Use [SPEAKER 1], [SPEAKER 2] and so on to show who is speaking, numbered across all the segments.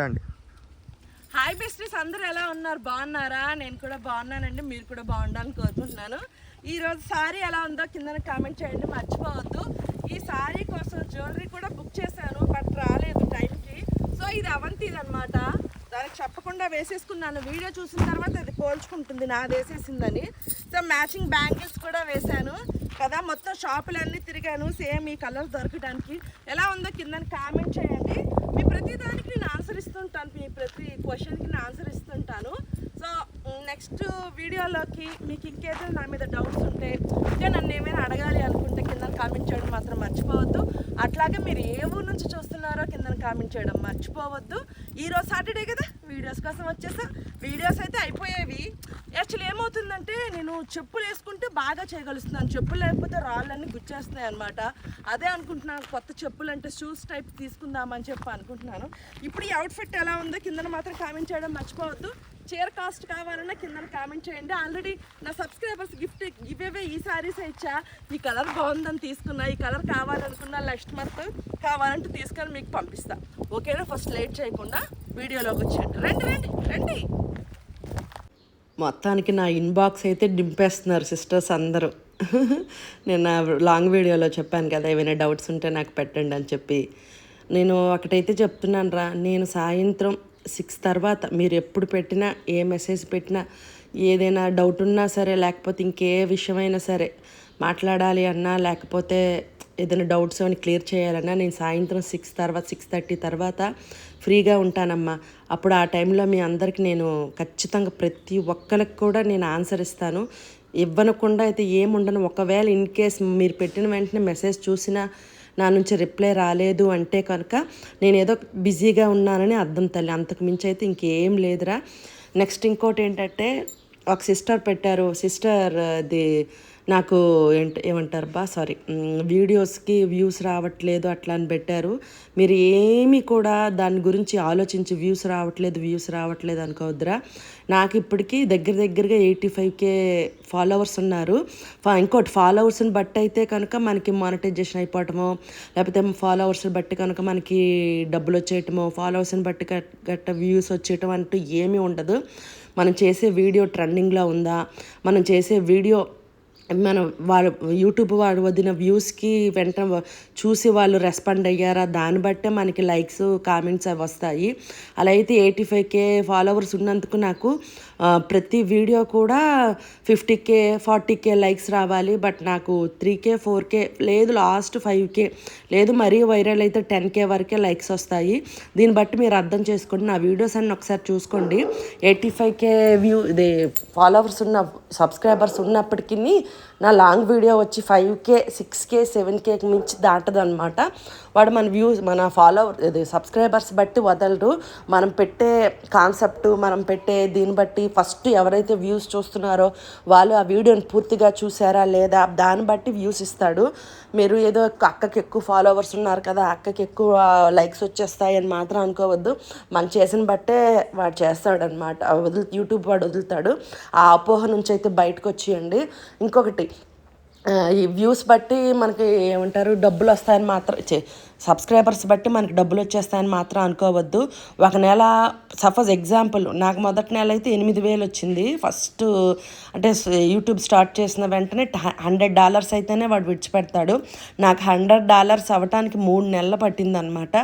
[SPEAKER 1] రండి
[SPEAKER 2] హాయ్ బెస్ట్రీస్ అందరూ ఎలా ఉన్నారు? బాగున్నారా? నేను కూడా బాగున్నానండి. మీరు కూడా బాగుండాలని కోరుకుంటున్నాను. ఈరోజు సారీ ఎలా ఉందో కింద కామెంట్ చేయండి. మర్చిపోవద్దు. ఈ సారీ కోసం జ్యువెలరీ కూడా బుక్ చేశాను బట్ రాలేదు టైంకి. సో ఇది అవంతిది అనమాట దానికి చెప్పకుండా వేసేసుకున్నాను. వీడియో చూసిన తర్వాత అది పోల్చుకుంటుంది నాది వేసేసిందని. సో మ్యాచింగ్ బ్యాంగిల్స్ కూడా వేశాను. కదా మొత్తం షాపులన్నీ తిరిగాను. సేమ్ ఈ కలర్ దొరకడానికి. ఎలా ఉందో కింద కామెంట్ చేయండి. మీ ప్రతి దానికి నేను ఆన్సర్ ఇస్తుంటాను. మీ ప్రతి క్వశ్చన్కి నేను ఆన్సర్ ఇస్తుంటాను. సో నెక్స్ట్ వీడియోలోకి మీకు ఇంకేదైనా నా మీద డౌట్స్ ఉంటే ఇంకా నన్ను ఏమైనా అడగాలి అనుకుంటే కింద కామెంట్ చేయడం మాత్రం మర్చిపోవద్దు. అట్లాగే మీరు ఏ ఊరు నుంచి చూస్తున్నారో కింద కామెంట్ చేయడం మర్చిపోవద్దు. ఈరోజు సాటర్డే కదా? వీడియోస్ కోసం వచ్చేసా. వీడియోస్ అయితే అయిపోయేవి. యాక్చువల్లీ ఏమవుతుందంటే నేను చెప్పులు వేసుకుంటే బాగా చేయగలుగుతున్నాను చెప్పులు లేకపోతే రాళ్ళన్నీ గుచ్చేస్తున్నాయి అనమాట అదే అనుకుంటున్నాను కొత్త చెప్పులు అంటే షూస్ టైప్ తీసుకుందామని చెప్పి అనుకుంటున్నాను. ఇప్పుడు ఈ అవుట్ఫిట్ ఎలా ఉందో కింద మాత్రం కామెంట్ చేయడం మర్చిపోవద్దు. చీర కాస్ట్ కావాలన్నా కింద కామెంట్ చేయండి. ఆల్రెడీ నా సబ్స్క్రైబర్స్ గిఫ్ట్ ఇవేవే ఈ సారీస్ ఇచ్చా. ఈ కలర్ బాగుందని తీసుకున్నా ఈ కలర్ కావాలనుకున్నా నెక్స్ట్ మంత్ కావాలంటే తీసుకొని మీకు పంపిస్తా. ఓకేనా ఫస్ట్ లేట్ చేయకుండా వీడియోలోకి వచ్చేయండి. రండి రండి రండి.
[SPEAKER 3] మొత్తానికి నా ఇన్బాక్స్ అయితే డింపేస్తున్నారు సిస్టర్స్ అందరూ. నేను నా లాంగ్ వీడియోలో చెప్పాను కదా ఏమైనా డౌట్స్ ఉంటే నాకు పెట్టండి అని చెప్పి. నేను ఒకటైతే చెప్తున్నాను రా నేను సాయంత్రం సిక్స్ తర్వాత మీరు ఎప్పుడు పెట్టినా ఏ మెసేజ్ పెట్టినా ఏదైనా డౌట్ ఉన్నా సరే లేకపోతే ఇంకే విషయమైనా సరే మాట్లాడాలి అన్నా లేకపోతే ఏదైనా డౌట్స్ అని క్లియర్ చేయాలన్నా నేను సాయంత్రం సిక్స్ తర్వాత సిక్స్ థర్టీ తర్వాత ఫ్రీగా ఉంటానమ్మా. అప్పుడు ఆ టైంలో మీ అందరికి నేను ఖచ్చితంగా ప్రతి ఒక్కరికి కూడా నేను ఆన్సర్ ఇస్తాను. ఇవ్వనకుండా అయితే ఏముండను ఒకవేళ ఇన్ కేస్ మీరు పెట్టిన వెంటనే మెసేజ్ చూసినా నా నుంచి రిప్లై రాలేదు అంటే కనుక నేను ఏదో బిజీగా ఉన్నానని అర్థం తల్లి. అంతకు మించి అయితే ఇంకేం లేదురా. నెక్స్ట్ ఇంకోటి ఏంటంటే ఒక సిస్టర్ పెట్టారు. సిస్టర్ అది నాకు ఏంట ఏమంటారు బా సారీ వీడియోస్కి వ్యూస్ రావట్లేదు అట్లా అని పెట్టారు. మీరు ఏమీ కూడా దాని గురించి ఆలోచించి వ్యూస్ రావట్లేదు వ్యూస్ రావట్లేదు అనుకోవద్దురా. నాకు ఇప్పటికీ దగ్గర దగ్గరగా ఎయిటీ ఫైవ్ కే ఫాలోవర్స్ ఉన్నారు ఇంకోటి ఫాలోవర్స్ని బట్టి అయితే కనుక మనకి మానిటైజేషన్ అయిపోవటమో లేకపోతే ఫాలోవర్స్ని బట్టి కనుక మనకి డబ్బులు వచ్చేయటమో ఫాలోవర్స్ని బట్టి గట్ట వ్యూస్ వచ్చేయటం అంటూ ఏమీ ఉండదు. మనం చేసే వీడియో ట్రెండింగ్లో ఉందా? మనం చేసే వీడియో మనం వాళ్ళు యూట్యూబ్ వాడు వదిన వ్యూస్కి వెంట చూసి వాళ్ళు రెస్పాండ్ అయ్యారా? దాన్ని బట్టే మనకి లైక్స్ కామెంట్స్ అవి వస్తాయి. అలా అయితే ఎయిటీ ఫైవ్ కే ఫాలోవర్స్ ఉన్నందుకు నాకు ప్రతి వీడియో కూడా fifty K forty K likes రావాలి బట్ నాకు త్రీ కే ఫోర్ కే లేదు లాస్ట్ ఫైవ్ కే లేదు మరీ వైరల్ అయితే టెన్ కే వరకే లైక్స్ వస్తాయి. దీన్ని బట్టి మీరు అర్థం చేసుకోండి. నా వీడియోస్ అన్ని ఒకసారి చూసుకోండి. ఎయిటీ ఫైవ్ కే వ్యూ ఇది ఫాలోవర్స్ ఉన్న సబ్స్క్రైబర్స్ ఉన్నప్పటికీ నా లాంగ్ వీడియో వచ్చి five K six K seven కేకి మించి దాటదు అనమాట వాడు మన వ్యూస్ మన ఫాలోవర్ ఇది సబ్స్క్రైబర్స్ బట్టి వదలరు. మనం పెట్టే కాన్సెప్ట్ మనం పెట్టే దీన్ని బట్టి ఫస్ట్ ఎవరైతే వ్యూస్ చూస్తున్నారో వాళ్ళు ఆ వీడియోని పూర్తిగా చూసారా లేదా దాన్ని బట్టి వ్యూస్ ఇస్తాడు. మీరు ఏదో అక్కకి ఎక్కువ ఫాలోవర్స్ ఉన్నారు కదా అక్కకి ఎక్కువ లైక్స్ వచ్చేస్తాయని మాత్రం అనుకోవద్దు. మనం చేసిన బట్టే వాడు చేస్తాడనమాట. వదులు యూట్యూబ్ వాడు వదులుతాడు. ఆ అపోహ నుంచి అయితే బయటకు వచ్చేయండి ఇంకొకటి ఈ వ్యూస్ బట్టి మనకి ఏమంటారు డబ్బులు వస్తాయని మాత్రం చే సబ్స్క్రైబర్స్ బట్టి మనకి డబ్బులు వచ్చేస్తాయని మాత్రం అనుకోవద్దు. ఒక నెల సపోజ్ ఎగ్జాంపుల్ నాకు మొదటి నెల అయితే ఎనిమిది వేలు వచ్చింది. ఫస్ట్ అంటే యూట్యూబ్ స్టార్ట్ చేసిన వెంటనే హండ్రెడ్ డాలర్స్ అయితేనే వాడు విడిచిపెడతాడు. నాకు హండ్రెడ్ డాలర్స్ అవ్వటానికి మూడు నెలలు పట్టిందనమాట.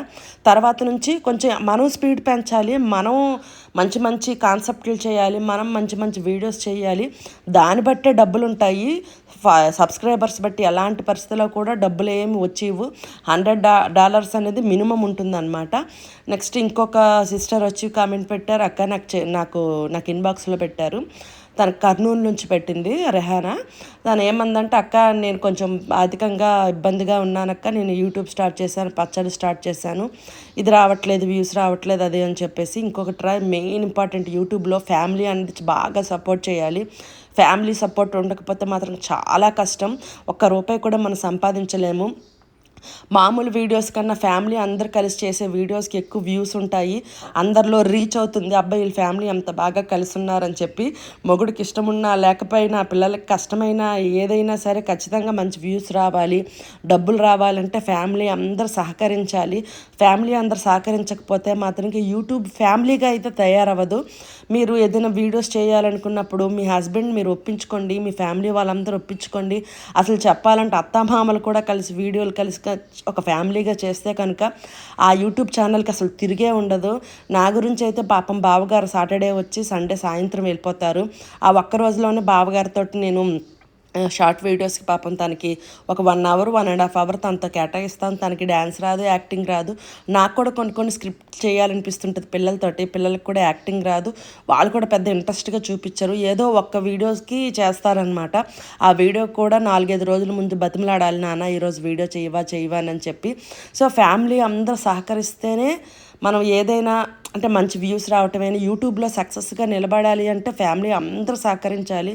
[SPEAKER 3] తర్వాత నుంచి కొంచెం మనం స్పీడ్ పెంచాలి మనం మంచి మంచి కాన్సెప్ట్లు చేయాలి మనం మంచి మంచి వీడియోస్ చేయాలి. దాన్ని బట్టే డబ్బులు ఉంటాయి సబ్స్క్రైబర్స్ బట్టి ఎలాంటి పరిస్థితుల్లో కూడా డబ్బులు ఏమి వచ్చేవు. హండ్రెడ్ డా డాలర్స్ అనేది మినిమం ఉంటుందన్నమాట. నెక్స్ట్ ఇంకొక సిస్టర్ వచ్చి కామెంట్ పెట్టారు అక్క నాకు నాకు నాకు ఇన్బాక్స్లో పెట్టారు. తన కర్నూలు నుంచి పెట్టింది రెహానా. తను ఏమందంటే అక్క నేను కొంచెం ఆర్థికంగా ఇబ్బందిగా ఉన్నానక్క. నేను యూట్యూబ్ స్టార్ట్ చేశాను పచ్చడి స్టార్ట్ చేశాను. ఇది రావట్లేదు వ్యూస్ రావట్లేదు అదే అని చెప్పేసి ఇంకొక ట్రై మెయిన్ ఇంపార్టెంట్ యూట్యూబ్లో ఫ్యామిలీ అనేది బాగా సపోర్ట్ చేయాలి. ఫ్యామిలీ సపోర్ట్ ఉండకపోతే మాత్రం చాలా కష్టం. ఒక్క రూపాయి కూడా మనం సంపాదించలేము. మామూలు వీడియోస్ కన్నా ఫ్యామిలీ అందరు కలిసి చేసే వీడియోస్కి ఎక్కువ వ్యూస్ ఉంటాయి. అందరిలో రీచ్ అవుతుంది. అబ్బాయి వీళ్ళ ఫ్యామిలీ అంత బాగా కలిసి ఉన్నారని చెప్పి మొగుడికి ఇష్టమున్నా లేకపోయినా పిల్లలకి కష్టమైనా ఏదైనా సరే ఖచ్చితంగా మంచి వ్యూస్ రావాలి. డబ్బులు రావాలంటే ఫ్యామిలీ అందరు సహకరించాలి. ఫ్యామిలీ అందరు సహకరించకపోతే మాత్రం యూట్యూబ్ ఫ్యామిలీగా అయితే తయారవ్వదు. మీరు ఏదైనా వీడియోస్ చేయాలనుకున్నప్పుడు మీ హస్బెండ్ మీరు ఒప్పించుకోండి మీ ఫ్యామిలీ వాళ్ళందరూ ఒప్పించుకోండి. అసలు చెప్పాలంటే అత్తామామలు కూడా కలిసి వీడియోలు కలిసి ఒక ఫ్యామిలీగా చేస్తే కనుక ఆ యూట్యూబ్ ఛానల్కి అసలు తిరిగే ఉండదు. నా గురించి అయితే పాపం బావగారు సాటర్డే వచ్చి సండే సాయంత్రం వెళ్ళిపోతారు. ఆ ఒక్క రోజులోనే బావగారితో నేను షార్ట్ వీడియోస్కి పాపం తనకి ఒక one hour one and half hour తనతో కేటాయిస్తాను. తనకి డ్యాన్స్ రాదు యాక్టింగ్ రాదు. నాకు కూడా కొన్ని కొన్ని స్క్రిప్ట్ చేయాలనిపిస్తుంటుంది పిల్లలతోటి. పిల్లలకు కూడా యాక్టింగ్ రాదు. వాళ్ళు కూడా పెద్ద ఇంట్రెస్ట్గా చూపించరు. ఏదో ఒక్క వీడియోస్కి చేస్తారనమాట ఆ వీడియో కూడా నాలుగైదు రోజుల ముందు బతిమలాడాలి నాన్న ఈరోజు వీడియో చేయవా చేయవా అని చెప్పి. సో ఫ్యామిలీ అందరూ సహకరిస్తేనే మనం ఏదైనా అంటే మంచి వ్యూస్ రావటమే యూట్యూబ్లో సక్సెస్గా నిలబడాలి అంటే ఫ్యామిలీ అందరూ సహకరించాలి.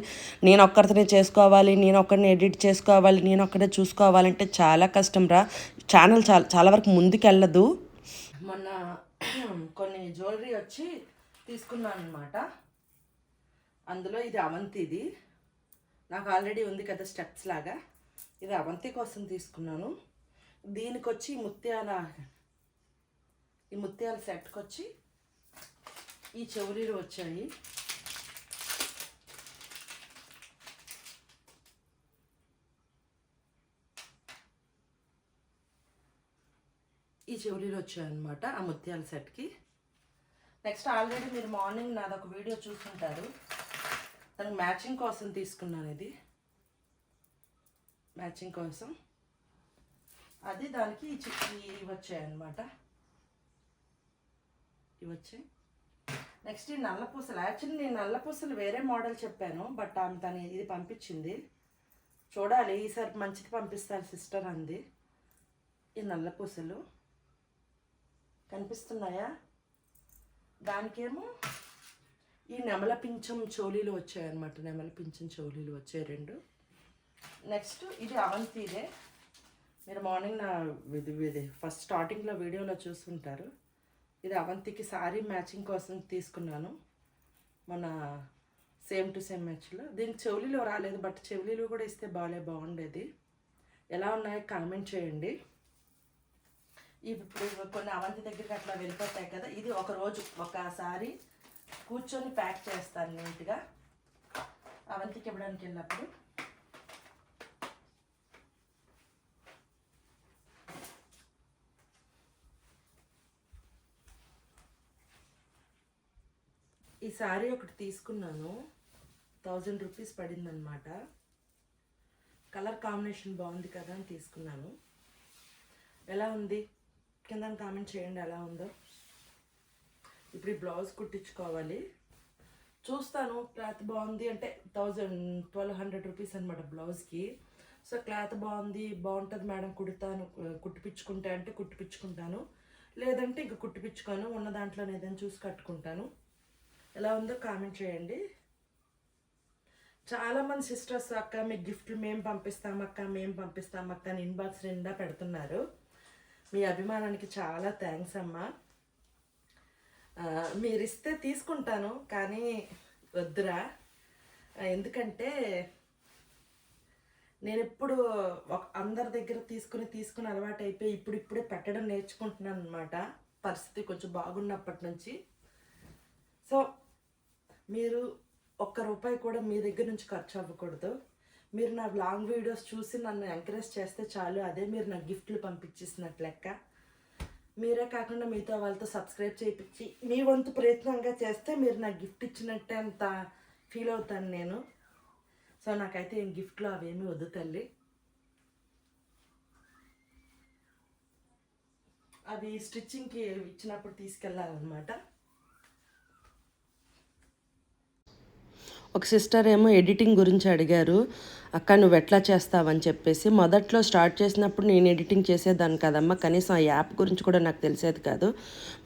[SPEAKER 3] నేను ఒక్కరితోనే చేసుకోవాలి నేను ఒక్కరిని ఎడిట్ చేసుకోవాలి నేను ఒక్కడే చూసుకోవాలంటే చాలా కష్టం రా. ఛానల్ చాలా చాలా వరకు ముందుకెళ్ళదు. మొన్న కొన్ని జ్యువెలరీ వచ్చి తీసుకున్నాను అనమాట అందులో ఇది అవంతిది నాకు ఆల్రెడీ ఉంది కదా స్టెప్స్ లాగా. ఇది అవంతి కోసం తీసుకున్నాను. దీనికి వచ్చి ముత్యాల ఈ ముత్యాల సెట్కి వచ్చి ఈ చెవులీలు వచ్చాయి. ఈ చెవులీలు వచ్చాయన్నమాట ఆ ముత్యాల సెట్కి. నెక్స్ట్ ఆల్రెడీ మీరు మార్నింగ్ నాది ఒక వీడియో చూస్తుంటారు దానికి మ్యాచింగ్ కోసం తీసుకున్నాను ఇది. మ్యాచింగ్ కోసం. అది దానికి ఈ చిక్కి వచ్చాయి వచ్చాయన్నమాట. ఇవి వచ్చాయి. నెక్స్ట్ ఈ నల్ల పూసలు. యాక్చువల్లీ నేను నల్ల పూసలు వేరే మోడల్ చెప్పాను బట్ ఆమె తను ఇది పంపించింది. చూడాలి ఈసారి మంచిది పంపిస్తారు సిస్టర్ అంది. ఈ నల్ల పూసలు కనిపిస్తున్నాయా? దానికేమో ఈ నెమల పింఛం చోలీలు వచ్చాయన్నమాట. నెమల పింఛం చోలీలు వచ్చాయి రెండు. నెక్స్ట్ ఇది అవంతిదే. మీరు మార్నింగ్ నా ఇది ఫస్ట్ స్టార్టింగ్లో వీడియోలో చూస్తుంటారు ఇది అవంతికి సారీ మ్యాచింగ్ కోసం తీసుకున్నాను. మన సేమ్ టు సేమ్ మ్యాచ్లో. దీనికి చెవులీలో రాలేదు బట్ చెవులీలు కూడా ఇస్తే బాగాలే బాగుండేది. ఎలా ఉన్నాయో కామెంట్ చేయండి. ఇవి ఇప్పుడు కొన్ని అవంతి దగ్గరికి అట్లా వెళ్ళిపోతాయి కదా ఇది ఒక రోజు ఒకసారి కూర్చొని ప్యాక్ చేస్తాను నీట్గా. అవంతికి ఇవ్వడానికి వెళ్ళినప్పుడు. ఈ శారీ ఒకటి తీసుకున్నాను. థౌజండ్ రూపీస్ పడిందనమాట కలర్ కాంబినేషన్ బాగుంది కదా అని తీసుకున్నాను. ఎలా ఉంది? కింద కామెంట్ చేయండి ఎలా ఉందో. ఇప్పుడు ఈ బ్లౌజ్ కుట్టించుకోవాలి. చూస్తాను క్లాత్ బాగుంది అంటే థౌజండ్ ట్వెల్వ్ హండ్రెడ్ రూపీస్ అనమాట బ్లౌజ్కి. సో క్లాత్ బాగుంది బాగుంటుంది మేడం కుడతాను కుట్టిపించుకుంటే అంటే కుట్టిపించుకుంటాను. లేదంటే ఇంక కుట్టిపించుకోను ఉన్న దాంట్లో ఏదైనా చూసి కట్టుకుంటాను. ఎలా ఉందో కామెంట్ చేయండి. చాలామంది సిస్టర్స్ అక్క మీకు గిఫ్ట్లు మేము పంపిస్తాం అక్క మేము పంపిస్తాం అక్క అని ఇన్బాక్స్ నిండా పెడుతున్నారు. మీ అభిమానానికి చాలా థ్యాంక్స్ అమ్మా. మీరు ఇస్తే తీసుకుంటాను కానీ వద్దురా. ఎందుకంటే నేను ఎప్పుడు ఒక అందరి దగ్గర తీసుకుని తీసుకుని అలవాటు అయిపోయి ఇప్పుడు ఇప్పుడే పెట్టడం నేర్చుకుంటున్నాను అనమాట పరిస్థితి కొంచెం బాగున్నప్పటి నుంచి. సో మీరు ఒక్క రూపాయి కూడా మీ దగ్గర నుంచి ఖర్చు అవ్వకూడదు. మీరు నా లాంగ్ వీడియోస్ చూసి నన్ను ఎంకరేజ్ చేస్తే చాలు. అదే మీరు నాకు గిఫ్ట్లు పంపించేసినట్టు లెక్క. మీరే కాకుండా మీతో వాళ్ళతో సబ్స్క్రైబ్ చేయించి మీ వంతు ప్రయత్నంగా చేస్తే మీరు నాకు గిఫ్ట్ ఇచ్చినట్టే అంత ఫీల్ అవుతాను నేను. సో నాకైతే ఏం గిఫ్ట్లు అవేమీ వద్దు తల్లి. అవి స్టిచ్చింగ్కి ఇచ్చినప్పుడు తీసుకెళ్ళాలన్నమాట. ఒక సిస్టర్ ఏమో ఎడిటింగ్ గురించి అడిగారు అక్క నువ్వు ఎట్లా చేస్తావని చెప్పేసి మొదట్లో స్టార్ట్ చేసినప్పుడు నేను ఎడిటింగ్ చేసేదాన్ని కదమ్మా కనీసం ఆ యాప్ గురించి కూడా నాకు తెలిసేది కాదు.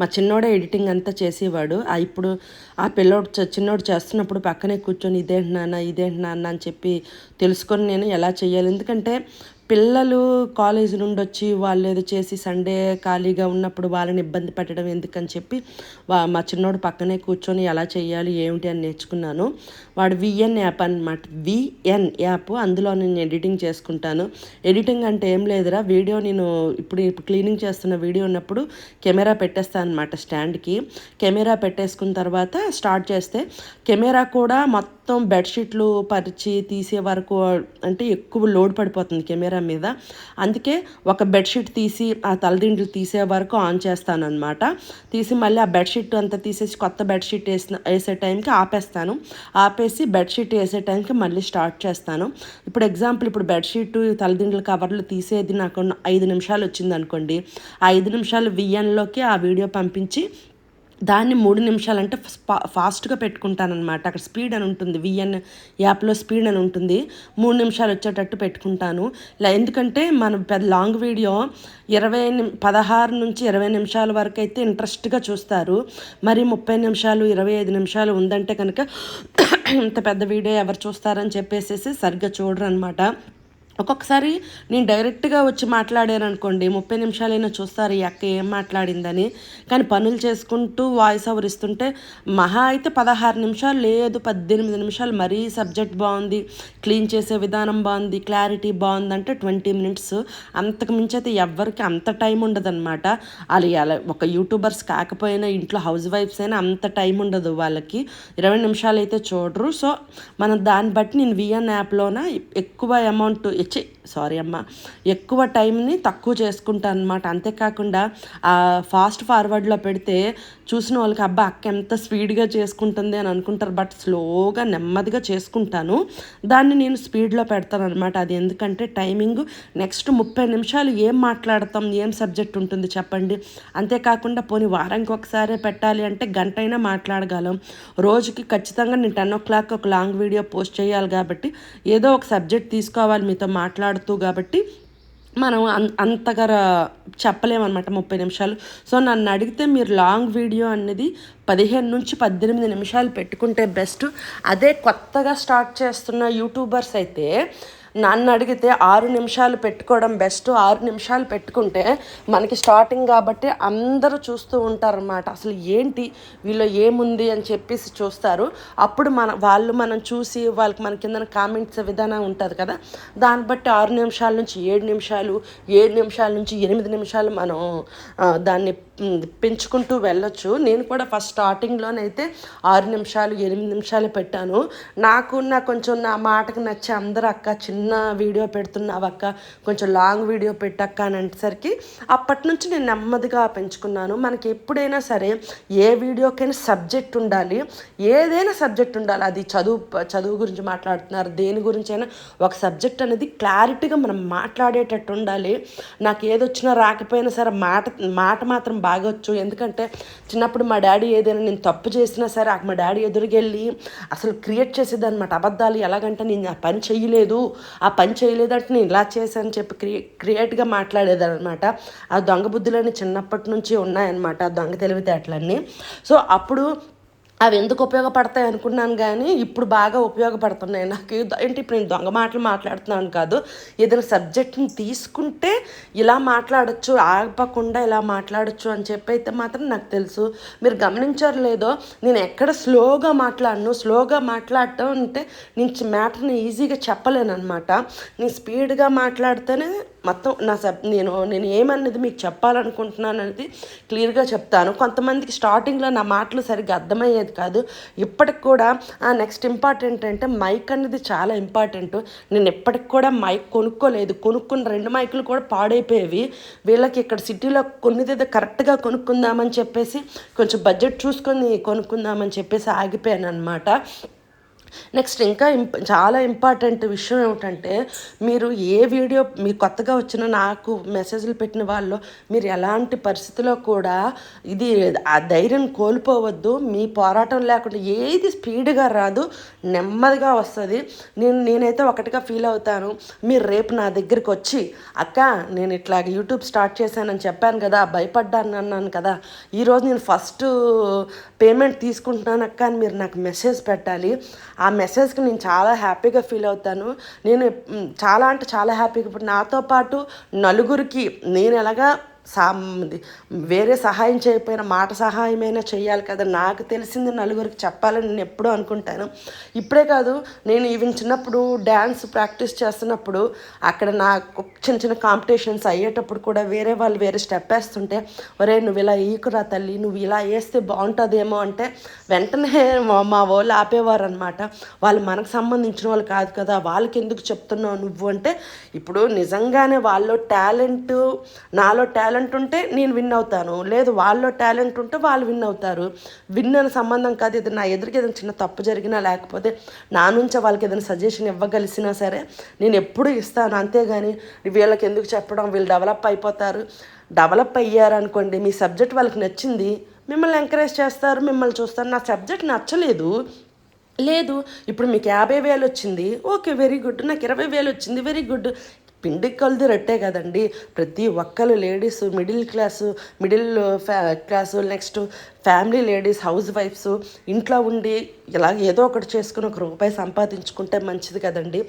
[SPEAKER 3] మా చిన్నోడే ఎడిటింగ్ అంతా చేసేవాడు. ఆ ఇప్పుడు ఆ పిల్లోడు చ- చిన్నోడు చేస్తున్నప్పుడు పక్కనే కూర్చొని ఇదేంటి నాన్న ఇదేంటి నాన్న అని చెప్పి తెలుసుకొని నేను ఎలా చేయాలి. ఎందుకంటే పిల్లలు కాలేజీ నుండి వచ్చి వాళ్ళు ఏదో చేసి సండే ఖాళీగా ఉన్నప్పుడు వాళ్ళని ఇబ్బంది పెట్టడం ఎందుకని చెప్పి వా- మా చిన్నోడు పక్కనే కూర్చొని ఎలా చేయాలి ఏమిటి అని నేర్చుకున్నాను. వాడు విఎన్ యాప్ అనమాట విఎన్ యాప్ అందులో నేను ఎడిటింగ్ చేసుకుంటాను. ఎడిటింగ్ అంటే ఏం లేదురా. వీడియో నేను ఇప్పుడు ఇప్పుడు క్లీనింగ్ చేస్తున్న వీడియో ఉన్నప్పుడు కెమెరా పెట్టేస్తాను అనమాట స్టాండ్కి కెమెరా పెట్టేసుకున్న తర్వాత స్టార్ట్ చేస్తే కెమెరా కూడా మొత్తం బెడ్షీట్లు పరిచి తీసే వరకు అంటే ఎక్కువ లోడ్ పడిపోతుంది కెమెరా మీద. అందుకే ఒక బెడ్షీట్ తీసి ఆ తలదిండ్లు తీసే వరకు ఆన్ చేస్తాను అనమాట తీసి మళ్ళీ ఆ బెడ్షీట్ అంతా తీసేసి కొత్త బెడ్షీట్ వేసిన వేసే టైంకి ఆపేస్తాను. ఆపేసి బెడ్షీట్ వేసే టైంకి మళ్ళీ స్టార్ట్ చేస్తాను. ఇప్పుడు ఎగ్జాంపుల్ ఇప్పుడు బెడ్షీట్ తలదిండ్ల కవర్లు తీసేది నాకు ఐదు నిమిషాలు వచ్చింది అనుకోండి ఐదు నిమిషాలు విఎన్లోకి ఆ వీడియో పంపించి దాన్ని మూడు నిమిషాలంటే ఫాస్ట్గా పెట్టుకుంటానమాట అక్కడ స్పీడ్ అని ఉంటుంది. విఎన్ యాప్లో స్పీడ్ అని ఉంటుంది. మూడు నిమిషాలు వచ్చేటట్టు పెట్టుకుంటాను. ఎందుకంటే మన పెద్ద లాంగ్ వీడియో ఇరవై ని పదహారు నుంచి ఇరవై నిమిషాల వరకు అయితే ఇంట్రెస్ట్గా చూస్తారు. మరి ముప్పై నిమిషాలు ఇరవై ఐదు నిమిషాలు ఉందంటే కనుక ఇంత పెద్ద వీడియో ఎవరు చూస్తారని చెప్పేసేసి సరిగ్గా చూడరు అనమాట ఒక్కొక్కసారి నేను డైరెక్ట్గా వచ్చి మాట్లాడాను అనుకోండి ముప్పై నిమిషాలైనా చూస్తారు ఈ అక్క ఏం మాట్లాడిందని. కానీ పనులు చేసుకుంటూ వాయిస్ ఓవర్ ఇస్తుంటే మహా అయితే పదహారు నిమిషాలు లేదు పద్దెనిమిది నిమిషాలు మరీ సబ్జెక్ట్ బాగుంది క్లీన్ చేసే విధానం బాగుంది క్లారిటీ బాగుంది అంటే ట్వంటీ మినిట్స్. అంతకు మించి అయితే ఎవ్వరికి అంత టైం ఉండదన్నమాట. వాళ్ళు అలా ఒక యూట్యూబర్స్ కాకపోయినా ఇంట్లో హౌస్ వైఫ్స్ అయినా అంత టైం ఉండదు వాళ్ళకి. ఇరవై నిమిషాలు అయితే చూడరు. సో మనం దాన్ని బట్టి నేను విఎన్ యాప్లోన ఎక్కువ అమౌంట్ ఇచ్చి సారీ అమ్మ ఎక్కువ టైంని తక్కువ చేసుకుంటాను అనమాట అంతేకాకుండా ఫాస్ట్ ఫార్వర్డ్లో పెడితే చూసిన వాళ్ళకి అబ్బా అక్క ఎంత స్పీడ్గా చేసుకుంటుంది అని అనుకుంటారు. బట్ స్లోగా నెమ్మదిగా చేసుకుంటాను. దాన్ని నేను స్పీడ్లో పెడతాను అనమాట అది ఎందుకంటే టైమింగ్ నెక్స్ట్ ముప్పై నిమిషాలు ఏం మాట్లాడతాం ఏం సబ్జెక్ట్ ఉంటుంది చెప్పండి. అంతేకాకుండా పోనీ వారానికి ఒకసారి పెట్టాలి అంటే గంట అయినా మాట్లాడగలం. రోజుకి ఖచ్చితంగా నేను టెన్ ఓ క్లాక్ ఒక లాంగ్ వీడియో పోస్ట్ చేయాలి కాబట్టి ఏదో ఒక సబ్జెక్ట్ తీసుకోవాలి మీతో మాట్లాడుతూ కాబట్టి మనం అన్ అంతగా చెప్పలేమన్నమాట ముప్పై నిమిషాలు. సో నన్ను అడిగితే మీరు లాంగ్ వీడియో అనేది పదిహేను నుంచి పద్దెనిమిది నిమిషాలు పెట్టుకుంటే బెస్ట్. అదే కొత్తగా స్టార్ట్ చేస్తున్న యూట్యూబర్స్ అయితే నన్ను అడిగితే ఆరు నిమిషాలు పెట్టుకోవడం బెస్ట్ ఆరు నిమిషాలు పెట్టుకుంటే మనకి స్టార్టింగ్ కాబట్టి అందరూ చూస్తూ ఉంటారన్నమాట. అసలు ఏంటి? వీళ్ళు ఏముంది? అని చెప్పేసి చూస్తారు. అప్పుడు మన వాళ్ళు మనం చూసి వాళ్ళకి మన కింద కామెంట్స్ విధానం ఉంటుంది కదా? దాన్ని బట్టి ఆరు నిమిషాల నుంచి ఏడు నిమిషాలు ఏడు నిమిషాల నుంచి ఎనిమిది నిమిషాలు మనం దాన్ని పెంచుకుంటూ వెళ్ళొచ్చు. నేను కూడా ఫస్ట్ స్టార్టింగ్లోనైతే ఆరు నిమిషాలు ఎనిమిది నిమిషాలు పెట్టాను. నాకు నా కొంచెం నా మాటకు నచ్చే అందరు అక్క చిన్న వీడియో పెడుతున్నావు అక్క కొంచెం లాంగ్ వీడియో పెట్టక్క అని అనేసరికి అప్పటి నుంచి నేను నెమ్మదిగా పెంచుకున్నాను. మనకి ఎప్పుడైనా సరే ఏ వీడియోకైనా సబ్జెక్ట్ ఉండాలి. ఏదైనా సబ్జెక్ట్ ఉండాలి. అది చదువు చదువు గురించి మాట్లాడుతున్నారు. దేని గురించి అయినా ఒక సబ్జెక్ట్ అనేది క్లారిటీగా మనం మాట్లాడేటట్టు ఉండాలి. నాకు ఏదొచ్చినా రాకపోయినా సరే మాట మాట మాత్రం బాగొచ్చు ఎందుకంటే చిన్నప్పుడు మా డాడీ ఏదైనా నేను తప్పు చేసినా సరే ఆ మా డాడీ ఎదురుకెళ్ళి అసలు క్రియేట్ చేసేది అనమాట అబద్ధాలు ఎలాగంటే నేను ఆ పని చేయలేదు ఆ పని చేయలేదంటే నేను ఇలా చేశాను చెప్పి క్రియే క్రియేట్గా మాట్లాడేదనమాట ఆ దొంగ బుద్ధులన్నీ చిన్నప్పటి నుంచి ఉన్నాయన్నమాట ఆ దొంగ తెలివితేటలన్నీ. సో అప్పుడు అవి ఎందుకు ఉపయోగపడతాయి అనుకున్నాను కానీ ఇప్పుడు బాగా ఉపయోగపడుతున్నాయి. నాకు ఏంటి ఇప్పుడు నేను దొంగ మాటలు మాట్లాడుతున్నాను కాదు. ఏదైనా సబ్జెక్ట్ని తీసుకుంటే ఇలా మాట్లాడొచ్చు ఆగపకుండా ఇలా మాట్లాడొచ్చు అని చెప్పి అయితే మాత్రం నాకు తెలుసు. మీరు గమనించారు లేదో నేను ఎక్కడ స్లోగా మాట్లాడను. స్లోగా మాట్లాడటం అంటే నేను మ్యాటర్ని ఈజీగా చెప్పలేను అనమాట నేను స్పీడ్గా మాట్లాడితేనే మొత్తం నా సబ్ నేను నేను ఏమన్నది మీకు చెప్పాలనుకుంటున్నాను అనేది క్లియర్గా చెప్తాను. కొంతమందికి స్టార్టింగ్లో నా మాటలు సరిగ్గా అర్థమయ్యేది కాదు. ఇప్పటికి కూడా నెక్స్ట్ ఇంపార్టెంట్ అంటే మైక్ అనేది చాలా ఇంపార్టెంట్. నేను ఎప్పటికి కూడా మైక్ కొనుక్కోలేదు. కొనుక్కున్న రెండు మైకులు కూడా పాడైపోయేవి. వీళ్ళకి ఇక్కడ సిటీలో కొన్నిది కరెక్ట్గా కొనుక్కుందామని చెప్పేసి కొంచెం బడ్జెట్ చూసుకొని కొనుక్కుందామని చెప్పేసి ఆగిపోయాను అనమాట నెక్స్ట్ ఇంకా ఇంప్ చాలా ఇంపార్టెంట్ విషయం ఏమిటంటే మీరు ఏ వీడియో మీరు కొత్తగా వచ్చిన నాకు మెసేజ్లు పెట్టిన వాళ్ళు మీరు ఎలాంటి పరిస్థితిలో కూడా ఇది ఆ ధైర్యం కోల్పోవద్దు మీ పోరాటం లేకుండా ఏది స్పీడ్గా రాదు నెమ్మదిగా వస్తుంది. నేను నేనైతే ఒకటిగా ఫీల్ అవుతాను మీరు రేపు నా దగ్గరికి వచ్చి అక్క నేను ఇట్లా యూట్యూబ్ స్టార్ట్ చేశానని చెప్పాను కదా భయపడ్డాను అన్నాను కదా ఈరోజు నేను ఫస్ట్ పేమెంట్ తీసుకుంటున్నాను అక్క అని మీరు నాకు మెసేజ్ పెట్టాలి. ఆ మెసేజ్కి నేను చాలా హ్యాపీగా ఫీల్ అవుతాను. నేను చాలా అంటే చాలా హ్యాపీగా ఇప్పుడు నాతో పాటు నలుగురికి నేను ఎలాగా సా వేరే సహాయం చేయకపోయినా మాట సహాయమైనా చేయాలి కదా. నాకు తెలిసింది నలుగురికి చెప్పాలని నేను ఎప్పుడూ అనుకుంటాను. ఇప్పుడే కాదు నేను ఈవెన్ చిన్నప్పుడు డ్యాన్స్ ప్రాక్టీస్ చేస్తున్నప్పుడు అక్కడ నాకు చిన్న చిన్న కాంపిటీషన్స్ అయ్యేటప్పుడు కూడా వేరే వాళ్ళు వేరే స్టెప్ వేస్తుంటే ఒరే నువ్వు ఇలా ఈకురా తల్లి నువ్వు ఇలా వేస్తే బాగుంటుందేమో అంటే వెంటనే మా- మా వాళ్ళు ఆపేవారు అనమాట వాళ్ళు మనకు సంబంధించిన వాళ్ళు కాదు కదా వాళ్ళకి ఎందుకు చెప్తున్నావు నువ్వు అంటే ఇప్పుడు నిజంగానే వాళ్ళు టాలెంట్ నాలో టాలెంట్ ఉంటే నేను విన్ అవుతాను. లేదు వాళ్ళలో టాలెంట్ ఉంటే వాళ్ళు విన్ అవుతారు. విన్ అనే సంబంధం కాదు. ఇది నా ఎదురుకి ఏదైనా చిన్న తప్పు జరిగినా లేకపోతే నా నుంచి వాళ్ళకి ఏదైనా సజెషన్ ఇవ్వగలిసినా సరే నేను ఎప్పుడు ఇస్తాను. అంతేగాని వీళ్ళకి ఎందుకు చెప్పడం? వీళ్ళు డెవలప్ అయిపోతారు. డెవలప్ అయ్యారు అనుకోండి మీ సబ్జెక్ట్ వాళ్ళకి నచ్చింది మిమ్మల్ని ఎంకరేజ్ చేస్తారు మిమ్మల్ని చూస్తారు. నా సబ్జెక్ట్ నచ్చలేదు. లేదు ఇప్పుడు మీకు యాభై వేలు వచ్చింది. ఓకే వెరీ గుడ్ నాకు ఇరవై వేలు వచ్చింది. వెరీ గుడ్ పిండి కొలది రొట్టే కదండి. ప్రతి ఒక్కరు లేడీస్ మిడిల్ క్లాసు మిడిల్ ఫ్యా క్లాసు నెక్స్ట్ ఫ్యామిలీ లేడీస్ హౌస్ వైఫ్స్ ఇంట్లో ఉండి ఇలా ఏదో ఒకటి చేసుకుని ఒక రూపాయి సంపాదించుకుంటే మంచిది కదండి.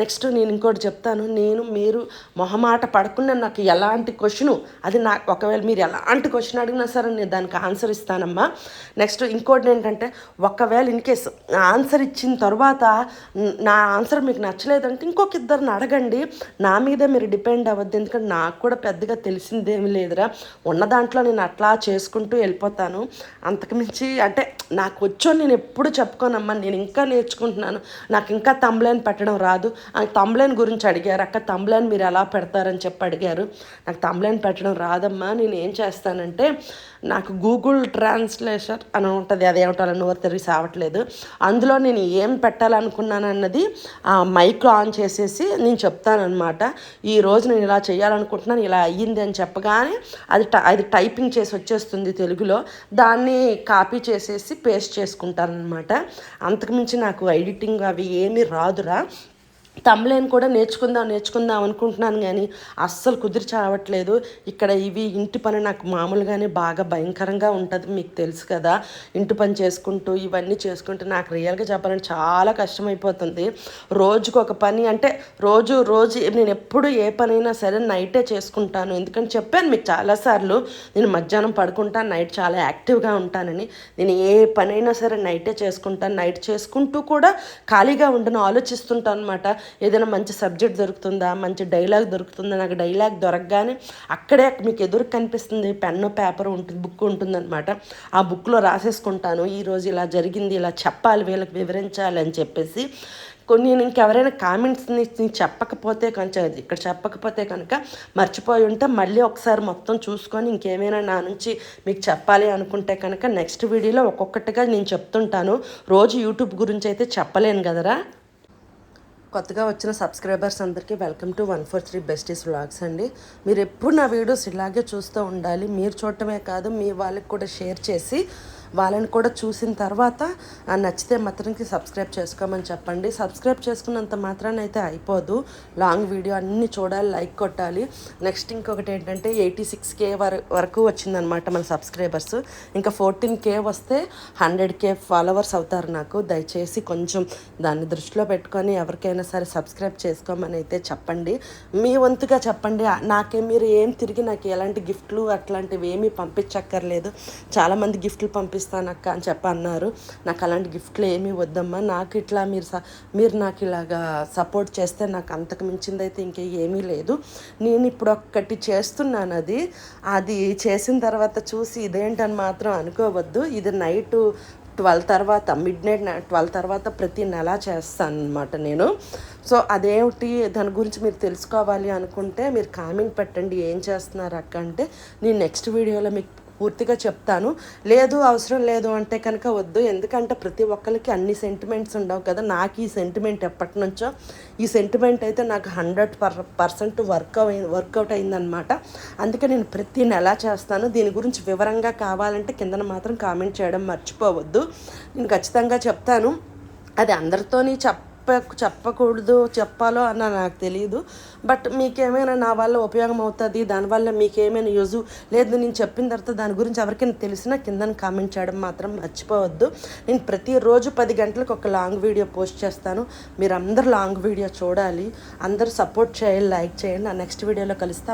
[SPEAKER 3] నెక్స్ట్ నేను ఇంకోటి చెప్తాను నేను మీరు మొహమాట పడకుండా నాకు ఎలాంటి క్వశ్చను అది నా ఒకవేళ మీరు ఎలాంటి క్వశ్చన్ అడిగినా సరే నేను దానికి ఆన్సర్ ఇస్తానమ్మా. నెక్స్ట్ ఇంకోటి ఏంటంటే ఒకవేళ ఇన్ కేసు ఆన్సర్ ఇచ్చిన తర్వాత నా ఆన్సర్ మీకు నచ్చలేదంటే ఇంకొక ఇద్దరిని అడగండి. నా మీద మీరు డిపెండ్ అవ్వద్దు. ఎందుకంటే నాకు కూడా పెద్దగా తెలిసిందేమి లేదురా. ఉన్న దాంట్లో నేను అట్లా చేసుకుంటూ వెళ్ళిపోతాను. అంతకుమించి అంటే నాకు వచ్చో నేను ఎప్పుడు చెప్పుకోనమ్మా. నేను ఇంకా నేర్చుకుంటున్నాను. నాకు ఇంకా తమ్లైన్ పెట్టడం రాదు. ఆ తమ్లైన్ గురించి అడిగారు. అక్క తమ్లైన్ మీరు ఎలా పెడతారని చెప్పి అడిగారు. నాకు తమ్లైన్ పెట్టడం రాదమ్మా. నేను ఏం చేస్తానంటే నాకు గూగుల్ ట్రాన్స్లేషన్ అని ఉంటుంది. అదేమిటో అలా నోరు తెరిగి సావట్లేదు అందులో నేను ఏం పెట్టాలనుకున్నాను అన్నది ఆ మైక్ ఆన్ చేసేసి నేను చెప్తానమాట ఈ రోజు నేను ఇలా చేయాలనుకుంటున్నాను ఇలా అయ్యింది అని చెప్పగానే అది అది టైపింగ్ చేసి వచ్చేస్తుంది తెలుగులో. దాన్ని కాపీ చేసేసి పేస్ట్ చేసుకుంటానమాట అంతకుమించి నాకు ఎడిటింగ్ అవి ఏమీ రాదురా. తమ్లేన్ కూడా నేర్చుకుందాం నేర్చుకుందాం అనుకుంటున్నాను కానీ అస్సలు కుదిరి చావట్లేదు. ఇక్కడ ఇవి ఇంటి పని నాకు మామూలుగానే బాగా భయంకరంగా ఉంటుంది మీకు తెలుసు కదా. ఇంటి పని చేసుకుంటూ ఇవన్నీ చేసుకుంటూ నాకు రియల్గా చెప్పాలంటే చాలా కష్టమైపోతుంది. రోజుకు ఒక పని అంటే రోజు రోజు నేను ఎప్పుడు ఏ పనైనా సరే నైటే చేసుకుంటాను. ఎందుకంటే చెప్పాను మీకు చాలాసార్లు నేను మధ్యాహ్నం పడుకుంటాను నైట్ చాలా యాక్టివ్గా ఉంటానని. నేను ఏ పనైనా సరే నైటే చేసుకుంటాను. నైట్ చేసుకుంటూ కూడా ఖాళీగా ఉండను ఆలోచిస్తుంటాను అనమాట ఏదైనా మంచి సబ్జెక్ట్ దొరుకుతుందా మంచి డైలాగ్ దొరుకుతుందా నాకు డైలాగ్ దొరకగానే అక్కడే మీకు ఎదురు కనిపిస్తుంది పెన్ను పేపర్ ఉంటుంది బుక్ ఉంటుందన్నమాట. ఆ బుక్లో రాసేసుకుంటాను ఈరోజు ఇలా జరిగింది ఇలా చెప్పాలి వీళ్ళకి వివరించాలి అని చెప్పేసి. కొన్ని నేను ఇంకెవరైనా కామెంట్స్ని చెప్పకపోతే కొంచెం ఇక్కడ చెప్పకపోతే కనుక మర్చిపోయి ఉంటే మళ్ళీ ఒకసారి మొత్తం చూసుకొని ఇంకేమైనా నా నుంచి మీకు చెప్పాలి అనుకుంటే కనుక నెక్స్ట్ వీడియోలో ఒక్కొక్కటిగా నేను చెప్తుంటాను. రోజు యూట్యూబ్ గురించి అయితే చెప్పలేను కదరా? కొత్తగా వచ్చిన సబ్స్క్రైబర్స్ అందరికీ welcome to one four three besties vlogs అండి. మీరు ఎప్పుడు నా వీడియోస్ ఇలాగే చూస్తూ ఉండాలి. మీరు చూడటమే కాదు మీ వాళ్ళకి కూడా షేర్ చేసి వాళ్ళని కూడా చూసిన తర్వాత నచ్చితే మాత్రానికి సబ్స్క్రైబ్ చేసుకోమని చెప్పండి. సబ్స్క్రైబ్ చేసుకున్నంత మాత్రాన అయితే అయిపోదు. లాంగ్ వీడియో అన్నీ చూడాలి లైక్ కొట్టాలి. నెక్స్ట్ ఇంకొకటి ఏంటంటే ఎయిటీ సిక్స్ కే వరకు వచ్చిందనమాట మన సబ్స్క్రైబర్స్. ఇంకా ఫోర్టీన్ కే వస్తే హండ్రెడ్ కే ఫాలోవర్స్ అవుతారు నాకు. దయచేసి కొంచెం దాన్ని దృష్టిలో పెట్టుకొని ఎవరికైనా సరే సబ్స్క్రైబ్ చేసుకోమని అయితే చెప్పండి. మీ వంతుగా చెప్పండి. నాకే మీరు ఏం తిరిగి నాకు ఎలాంటి గిఫ్ట్లు అట్లాంటివి ఏమీ పంపించక్కర్లేదు చాలామంది గిఫ్ట్లు పంపి అక్క అని చెప్పి అన్నారు. నాకు అలాంటి గిఫ్ట్లు ఏమీ వద్దమ్మా. నాకు ఇట్లా మీరు స- మీరు నాకు ఇలాగా సపోర్ట్ చేస్తే నాకు అంతకు మించింది అయితే ఇంకే ఏమీ లేదు. నేను ఇప్పుడు ఒక్కటి చేస్తున్నాను అది. అది చేసిన తర్వాత చూసి ఇదేంటని మాత్రం అనుకోవద్దు. ఇది నైట్ ట్వెల్వ్ తర్వాత మిడ్ నైట్ ట్వెల్వ్ తర్వాత ప్రతి నెల చేస్తాను అనమాట నేను. సో అదేమిటి? దాని గురించి మీరు తెలుసుకోవాలి అనుకుంటే మీరు కామెంట్ పెట్టండి. ఏం చేస్తున్నారు అక్క అంటే నేను నెక్స్ట్ వీడియోలో మీకు పూర్తిగా చెప్తాను. లేదు అవసరం లేదు అంటే కనుక వద్దు. ఎందుకంటే ప్రతి ఒక్కరికి అన్ని సెంటిమెంట్స్ ఉండవు కదా. నాకు ఈ సెంటిమెంట్ ఎప్పటి నుంచో ఈ సెంటిమెంట్ అయితే నాకు హండ్రెడ్ పర్ పర్సెంట్ వర్క్ అయి వర్కౌట్ అయిందనమాట అందుకే నేను ప్రతి నెల చేస్తాను. దీని గురించి వివరంగా కావాలంటే కిందన మాత్రం కామెంట్ చేయడం మర్చిపోవద్దు. నేను ఖచ్చితంగా చెప్తాను. అది అందరితోని చెప్ చెప్ప చెప్పకూడదు చెప్పాలో అన్న నాకు తెలియదు బట్ మీకేమైనా నా వల్ల ఉపయోగం అవుతుంది దానివల్ల మీకేమైనా యూజు లేదు నేను చెప్పిన తర్వాత దాని గురించి ఎవరికైనా తెలిసినా కింద కామెంట్ చేయడం మాత్రం మర్చిపోవద్దు. నేను ప్రతిరోజు పది గంటలకు ఒక లాంగ్ వీడియో పోస్ట్ చేస్తాను. మీరు అందరు లాంగ్ వీడియో చూడాలి. అందరూ సపోర్ట్ చేయాలి లైక్ చేయండి. నా నెక్స్ట్ వీడియోలో కలుస్తాను